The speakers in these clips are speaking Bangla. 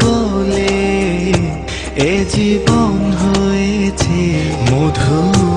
বলে এ জীবন হয়েছে মধুর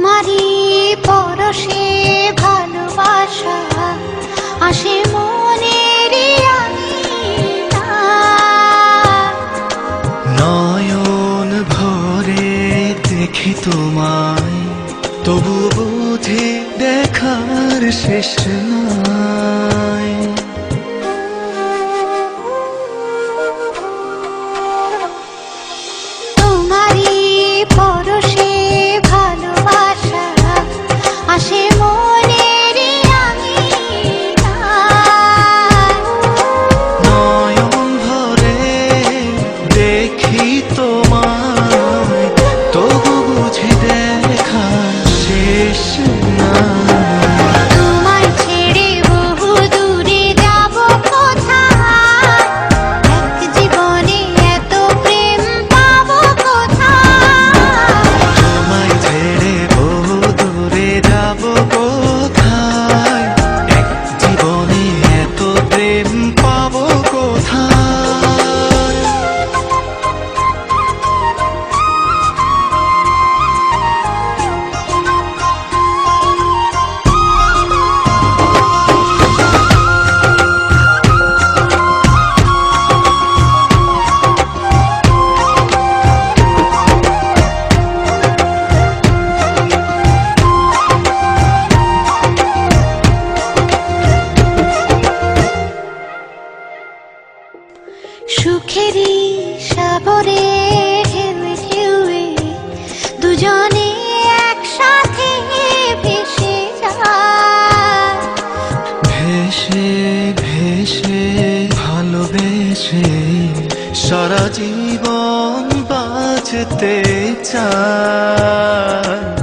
তোমারই পরশে ভালোবাসা আসে মনের নয়ন ভরে দেখি তোমায় তবু বুঝে দেখার শেষ না চোখেরই সাগরে ঢেউয়ে দুজনে একসাথে ভেসে যায়। ভেসে ভেসে ভালোবেসে সারা জীবন বাঁচতে চায়।